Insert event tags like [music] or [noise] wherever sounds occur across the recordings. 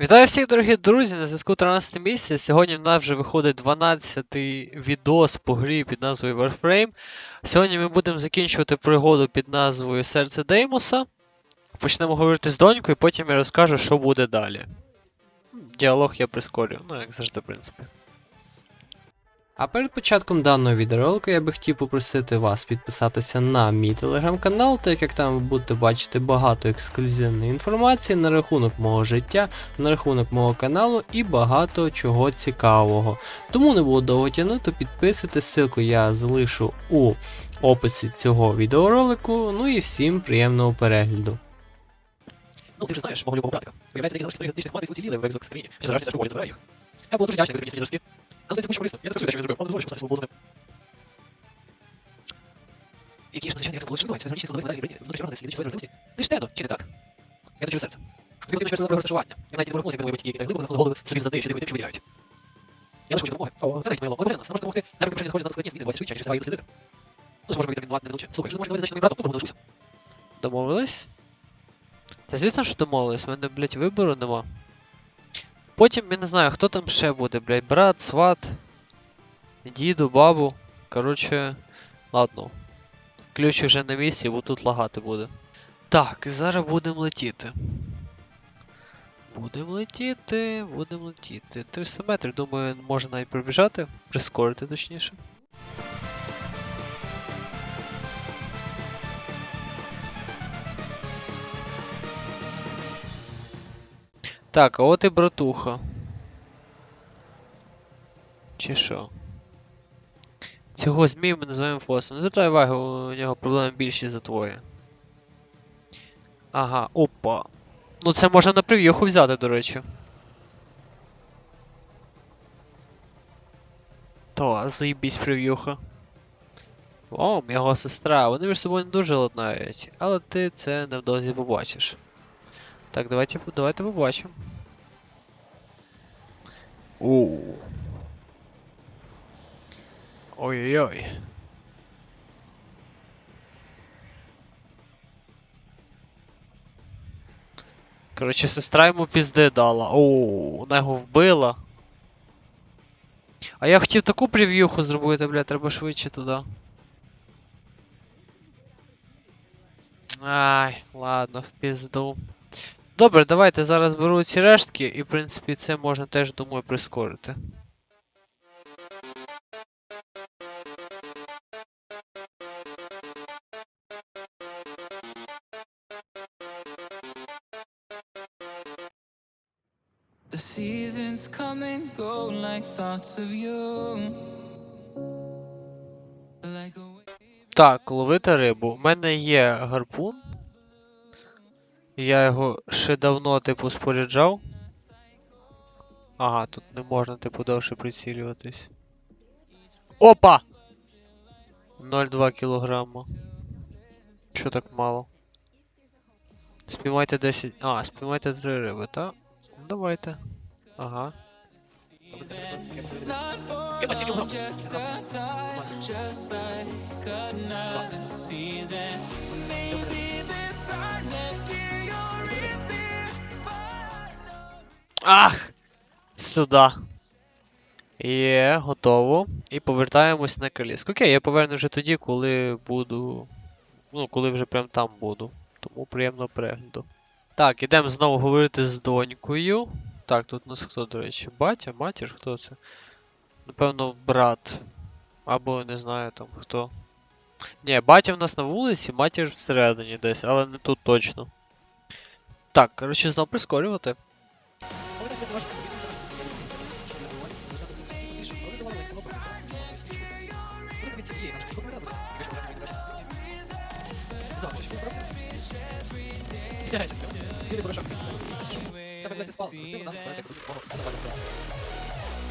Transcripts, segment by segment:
Вітаю всіх, дорогі друзі! На зв'язку 13 місяць. Сьогодні в нас вже виходить 12-й відос по грі під назвою Warframe. Сьогодні ми будемо закінчувати пригоду під назвою Серце Деймоса. Почнемо говорити з донькою, потім я розкажу, що буде далі. Діалог я прискорю, ну як завжди, в принципі. А перед початком даного відеоролику я би хотів попросити вас підписатися на мій телеграм-канал, так як там ви будете бачити багато ексклюзивної інформації на рахунок мого життя, на рахунок мого каналу і багато чого цікавого. Тому не буду довго тягнути, підписуйтесь, ссылку я залишу у описі цього відеоролику. Ну і всім приємного перегляду. Ну, ти ж знаєш мого любого братика. Виявляється, такі залишки старих етнічних команд уціліли в екзоскрині. Ще зараження теж забираю їх. Я був дуже вдячний, коли мені. Це дуже корисно. Я не скажу, те, що він зробив, але не зробив, що стане свого Які ж надзвичайні як це було відбувається? Зверніть до медалі брині, внутрішньої органи, слідчої важливості. Ти ж тено, чи не так? Я дочую серце. Тобі потрібно. Я навіть не ворухнуся, як мої батьки, так глибоко заходили голови собі за що дивують, що виділяють. Я лише хочу. О, це навіть моє Ми нас. Не може допомогти. Навіть якщо не за складні зміни, 20 через триває дослідити. Ну, зможемо відтермінувати не навчити. Слухай, що ти можеш навіть значити братом, тому лишуся. Домовились? Та звісно, що в мене, блядь, вибору нема. Потім я не знаю, хто там ще буде, блядь, брат, сват, діду, бабу. Коротше, ладно. Ключ вже на місці, бо тут лагати буде. Так, і зараз будемо летіти. Будемо летіти, будемо летіти. 300 метрів, думаю, можна навіть пробіжати, прискорити точніше. Так, а от і братуха. Чи що? Цього змію ми називаємо фосом. Не звертай уваги, у нього проблеми більші за твої. Ага, опа. Ну це можна на прив'юху взяти, до речі. То, заїбісь прив'юха. О, його сестра, вони між собою не дуже ладнають, але ти це невдовзі побачиш. Так, давайте, давайте побачимо. Ой-ой-ой. Коротше, сестра йому пізди дала. Оу, вона його вбила. А я хотів таку прев'юху зробити, бля, треба швидше туди. Ай, ладно, в пізду. Добре, давайте зараз беру ці рештки, і в принципі це можна теж, думаю, прискорити. The seasons come and go like thoughts of you. Like a. Так, ловити рибу. У мене є гарпун. Я його ще давно, типу, споряджав. Ага, тут не можна, типу, довше прицілюватись. Опа! 0,2 кілограма. Що так мало? Спіймайте 10. А, спіймайте 3 риби, так? Ну, давайте. Ага. Ах! Сюди. Є, готово. І повертаємось на коліску. Окей, я поверну вже тоді, коли буду. Ну, коли вже прям там буду. Тому приємного перегляду. Так, ідемо знову говорити з донькою. Так, тут у нас хто, до речі, батя, матір, хто це? Напевно, брат. Або не знаю там хто. Ні, батя в нас на вулиці, матір всередині десь, але не тут точно. Так, коротше, знову прискорювати. Я не знаю,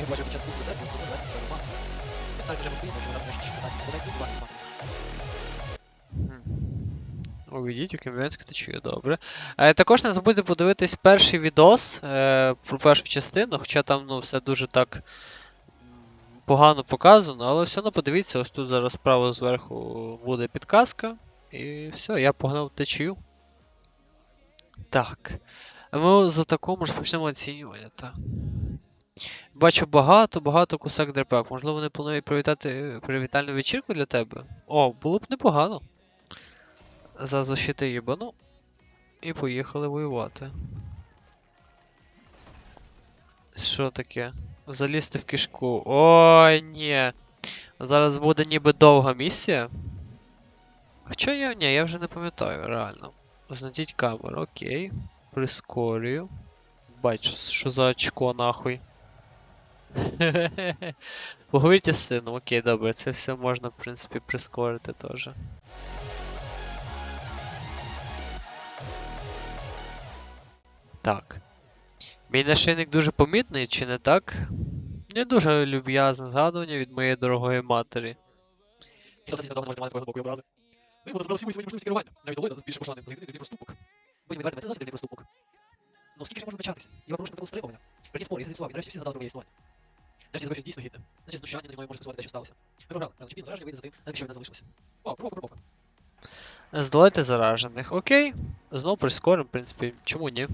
бачу, під час спуску серця, коли вести свою маму. Я так вже розповів, що вона може 16 буде тут 20 Увійдіть у Кем'янську течію, добре. Е, також не забудьте подивитись перший відос е, про першу частину, хоча там ну, все дуже так погано показано, але все одно подивіться, ось тут зараз справа зверху буде підказка. І все, я погнав течію. Так. Ми за такому ж почнемо оцінювання, так. Бачу багато, багато кусок дрепак. Можливо, вони планують привітати привітальну вечірку для тебе. О, було б непогано. За защити їбану. І поїхали воювати. Що таке? Залізти в кишку. Ой, ні. Зараз буде ніби довга місія. Хоча я. Ні, я вже не пам'ятаю, реально. Знайдіть камеру, окей. Прискорюю. Бачу, що за очко нахуй. [laughs] Поговоріть з сином, окей, добре, це все можна, в принципі, прискорити теж. Так. Мій нашийник дуже помітний, чи не так? Не дуже люб'язне згадування від моєї дорогої матері. І хто це може мати глибокої образи. Ви йому забрали всі мої можливості керування. Навіть доволі більше пошани за єдиний проступок. Будемо відверти, це досить дрібний проступок. Ну скільки ж можна вбачатись? Я порушив правило стримування. Приніс спор, я зіпсував, і нарешті всі надали друге існування. Нарешті зробив щось дійсно гідне. Значить знущання над мною може скасувати те, що сталося. Ви програли, рано чи пізно зараження вийде за тим, навіщо ви не залишилися. О, пробовка, пробовка. Здолайте заражених. Окей. Знову прискоримо, в принципі, чому ні?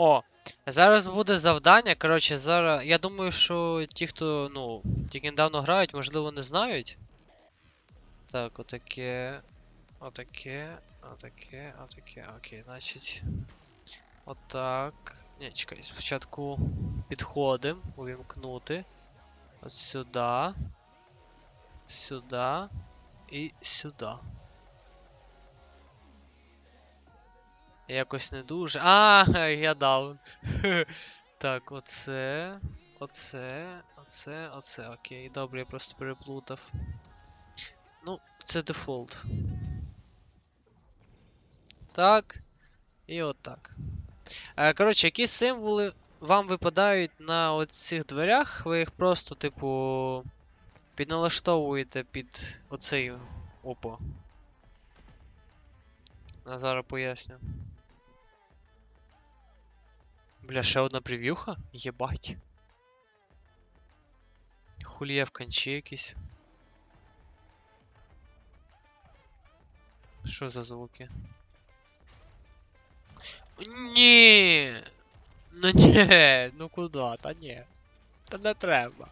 О, зараз буде завдання. Коротше, зараз. Я думаю, що ті, хто, ну, тільки недавно грають, можливо, не знають. Так, отаке. Отаке. Отаке, отаке, окей, значить. Отак. Ні, чекай, спочатку підходимо, увімкнути. От сюди. Сюди. І сюди. Якось не дуже. А, [laughs] я даун. [laughs] Так, оце. Оце. Оце, оце. Окей, добре, я просто переплутав. Ну, це дефолт. Так. І отак. Е, Коротше, які символи вам випадають на оцих дверях, ви їх просто, типу, підналаштовуєте під оцей. Опа. А зараз поясню. Бля, ще одна прев'юха? Єбать. Хулія в кончі якісь. Що за звуки? Ні. Ну ні, ну куди? Та ні. Та не треба.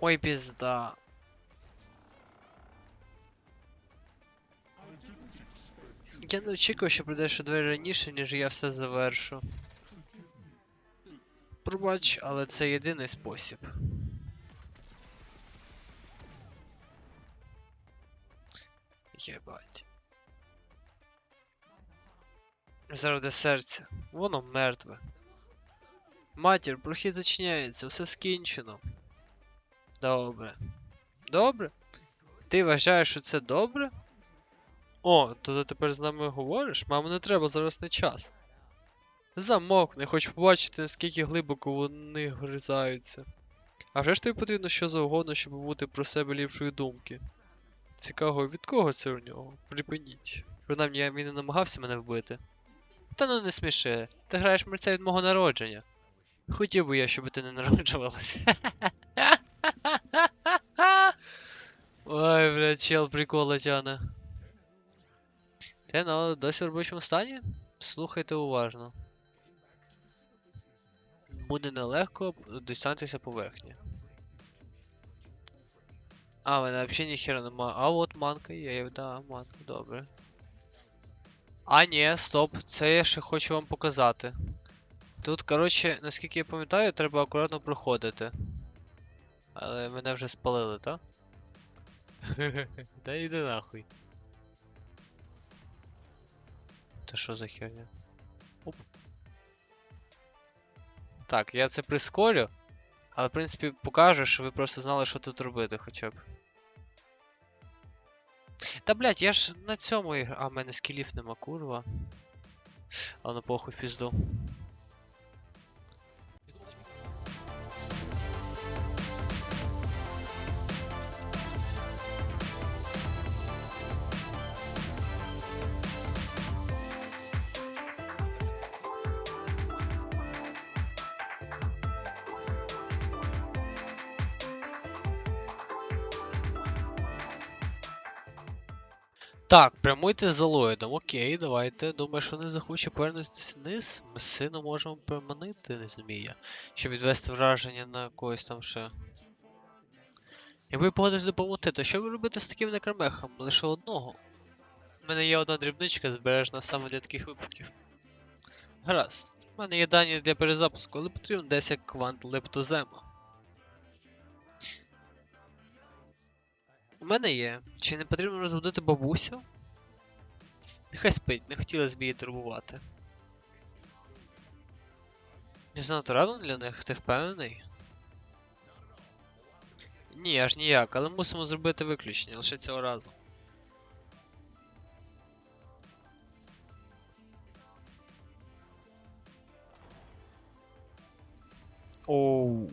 Ой, пізда. Я не очікував, що прийдеш у двері раніше, ніж я все завершу. Пробач, але це єдиний спосіб. Єбать. Заради серця. Воно мертве. Матір, прохід зачиняється, все скінчено. Добре. Добре? Ти вважаєш, що це добре? О, то ти тепер з нами говориш? Мамо, не треба, зараз не час. Замовкни, хочу побачити, наскільки глибоко вони гризаються. А вже ж тобі потрібно що завгодно, щоб бути про себе ліпшої думки. Цікаво, від кого це у нього? Припиніть. Принаймні, він не намагався мене вбити. Та ну не сміши. Ти граєш мерця від мого народження. Хотів би я, щоб ти не народжувалась. [laughs] Ой, блядь, чел прикола тяне. Ти ну, досі в робочому стані? Слухайте уважно. Буде нелегко дістатися поверхні. А, в мене взагалі ніхера нема. А от манка є, да, манка, добре. А, ні, стоп, це я ще хочу вам показати. Тут, коротше, наскільки я пам'ятаю, треба акуратно проходити. Але мене вже спалили, так? [laughs] Та йди нахуй. Та що за херня? Оп. Так, я це прискорю. Але, в принципі, покажу, що ви просто знали, що тут робити хоча б. Та блять, я ж на цьому ігр. А, в мене скілів нема, курва. Ну похуй пізду. Так, прямуйте за Ллойдом. Окей, давайте. Думаю, що не захоче повернутися вниз. Ми сину можемо приманити, не змія. Щоб відвести враження на когось там ще. Якби погодись допомогти, то що ви робите з таким некромехом? Лише одного. У мене є одна дрібничка збережена саме для таких випадків. Гаразд. У мене є дані для перезапуску, але потрібно 10 квант лептозема. У мене є. Чи не потрібно розбудити бабусю? Нехай спить, не хотілося б її турбувати. Не занадто рано для них, ти впевнений? Ні, аж ніяк, але мусимо зробити виключення лише цього разу. Оу.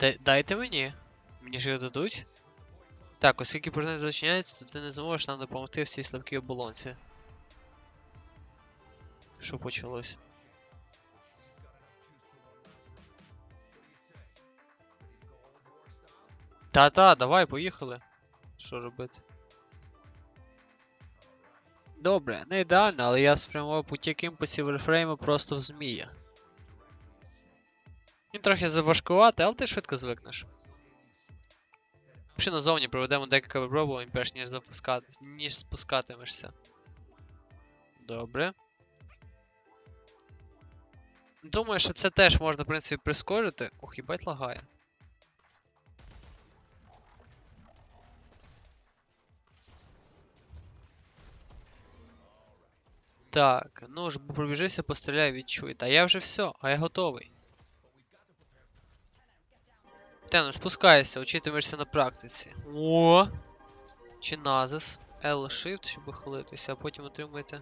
Дай- Дайте мені. Мені ж його дадуть. Так, оскільки порожнець зачиняється, то ти не зможеш нам допомогти в цій слабкій оболонці. Що почалось? Та-та, давай, поїхали. Що робити? Добре, не ідеально, але я спрямував потік імпульсів Warframe просто в змія. Він трохи заважкувати, але ти швидко звикнеш. Ще назовні проведемо декілька випробувань, перш ніж запускати, ніж спускатимешся. Добре. Думаю, що це теж можна, в принципі, прискорити. Ох, їбать лагає. Так, ну ж, пробіжися, постріляй, відчуй. Та я вже все, а я готовий. Те, ну спускайся, учитимешся на практиці. О! Чи назис. L-Shift, щоб ухилитися, а потім отримуєте.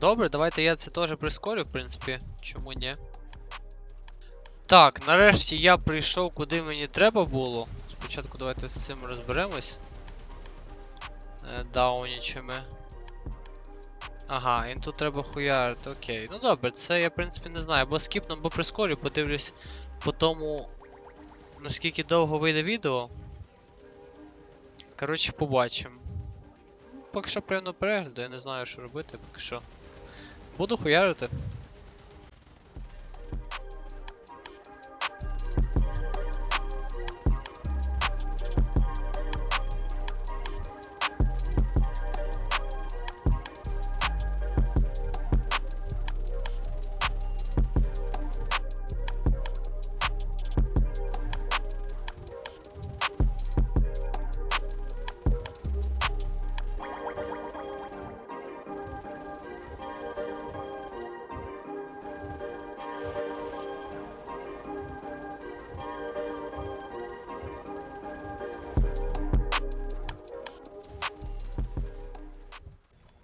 Добре, давайте я це теж прискорю, в принципі. Чому ні? Так, нарешті я прийшов куди мені треба було. Спочатку давайте з цим розберемось. Е, Даунічами. Ага, і тут треба хуярити, окей. Ну добре, це я в принципі не знаю. Бо скіпну, бо прискорю, подивлюсь по тому, наскільки довго вийде відео. Коротше, побачимо. Поки що приємно перегляду, я не знаю, що робити, поки що. Буду хуярити.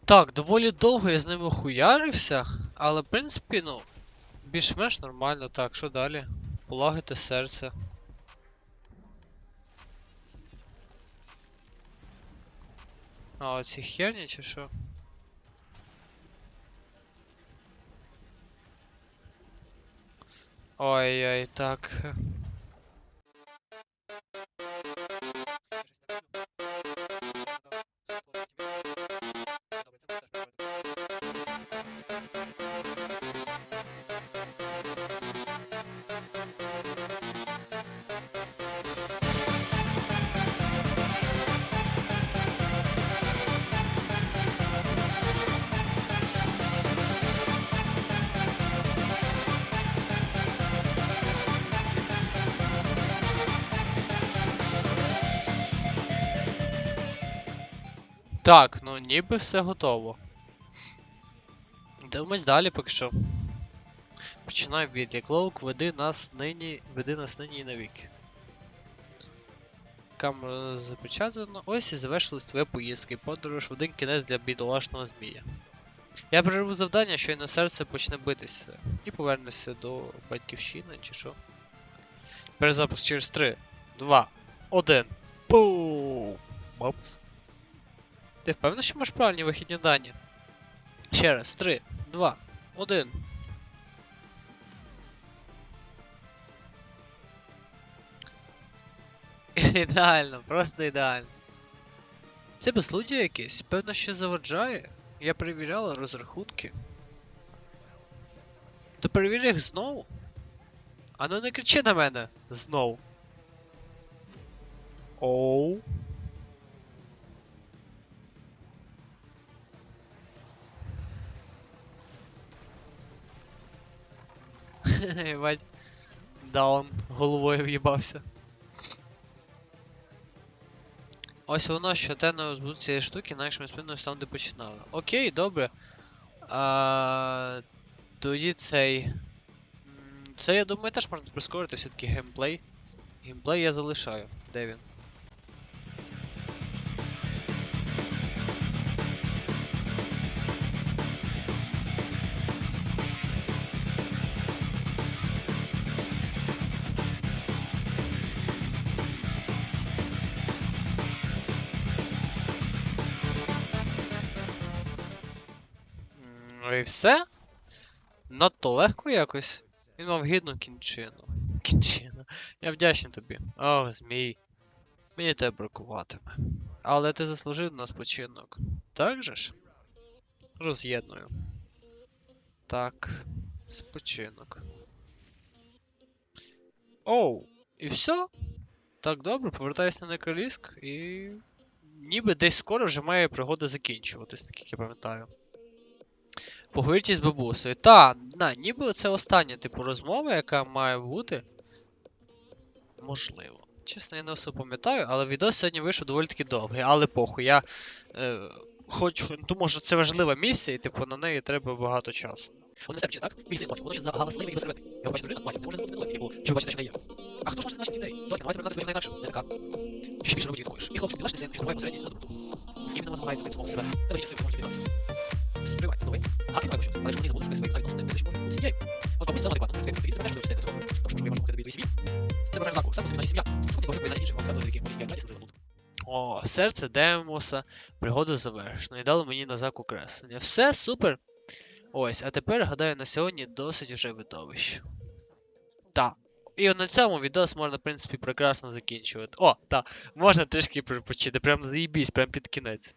Так, доволі довго я з ними хуярився, але в принципі, ну, більш-менш нормально. Так, що далі? Полагити серце. А, оці херні чи що? Ой-ой, так. Так, ну ніби все готово. Дивимось далі поки що. Починай від Яклоук, веди нас нині, веди нас нині і навіки. Камера запечатана. Ось і завершилась твоя поїздка і подорож в один кінець для бідолашного змія. Я перерву завдання, щойно серце почне битися. І повернешся до батьківщини чи що. Перезапуск через 3, 2, 1. Пум! Мопс. Ти впевнений, що маєш правильні вихідні дані? Ще раз, 3, 2, 1. Ідеально, просто ідеально. Це безлуддя якесь, певно, ще заводжає. Я перевіряла розрахунки. То перевір їх знову. А ну не кричи на мене знову. Оу. Єбать. Даун головою в'їбався. Ось воно щоденно збудуть цієї штуки, інакше ми спиною там, де починали. Окей, добре. А, тоді цей. Це, я думаю, теж можна прискорити все-таки геймплей. Геймплей я залишаю. Де він? Ну і все? Надто легко якось. Він мав гідну кінчину. Кінчину. Я вдячний тобі. Ох, змій. Мені тебе бракуватиме. Але ти заслужив на спочинок. Так же ж? Роз'єдную. Так. Спочинок. Оу, і все? Так, добре, повертаюся на Некроліск і. Ніби десь скоро вже має пригода закінчуватись, так як я пам'ятаю. Поговоріть з бабусею. Та, на, ніби це остання типу розмова, яка має бути. Можливо. Чесно, я не все пам'ятаю, але відео сьогодні вийшов доволі таки довгий, але похуй, я е, хочу, тому що це важлива місія, і типу на неї треба багато часу. Вони себе, так? Мій син бачить, воно ще загаласливий і безсерветний. Я бачу дружина, бачить, не може бути минулим, типу, чи бачите, що не є. А хто ж може значити дітей? Давайте, давайте переконатися, що найнакше, не така. Що більше робити відкуєш. І хлопчик, підлашний син, що триває посередній на думку. З ким він намагається самого себе. Та ви часи можете віддатися. Спривайте, то ви. А що? Але ж вони забули себе свої відносини, ви ще можете бути сім'єю. От бабуся сама адекватно, своїх дітей, теж вивчити цього. Тож, що ви можете бути твої сім'ї. Це бажає знаку, саме собі сім'я. Скільки багато поєднання інших треба, які мої сім'я, служили тут. О, серце Демоса, пригода завершена. І дало мені на заку креслення. Все супер. Ось, а тепер, гадаю, на сьогодні досить уже видовище. Так. І на цьому відос можна, в принципі, прекрасно закінчувати. О, так, можна трішки перепочити, прям заїбісь, прям під кінець.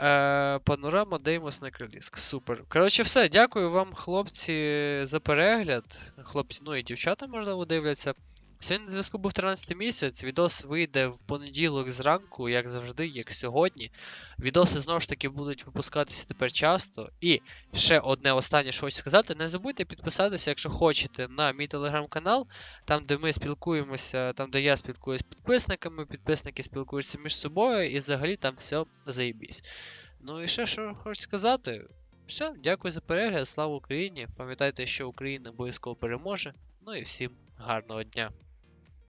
Е, панорама Деймос на Криліск. Супер. Коротше, все. Дякую вам, хлопці, за перегляд. Хлопці, ну і дівчата, можливо, дивляться. Сьогодні на зв'язку був 13 місяць. Відос вийде в понеділок зранку, як завжди, як сьогодні. Відоси знову ж таки будуть випускатися тепер часто. І ще одне останнє, що хочу сказати. Не забудьте підписатися, якщо хочете, на мій телеграм-канал, там, де ми спілкуємося, там, де я спілкуюся з підписниками, підписники спілкуються між собою, і взагалі там все заєбісь. Ну і ще що хочу сказати. Все, дякую за перегляд, слава Україні! Пам'ятайте, що Україна обов'язково переможе. Ну і всім гарного дня!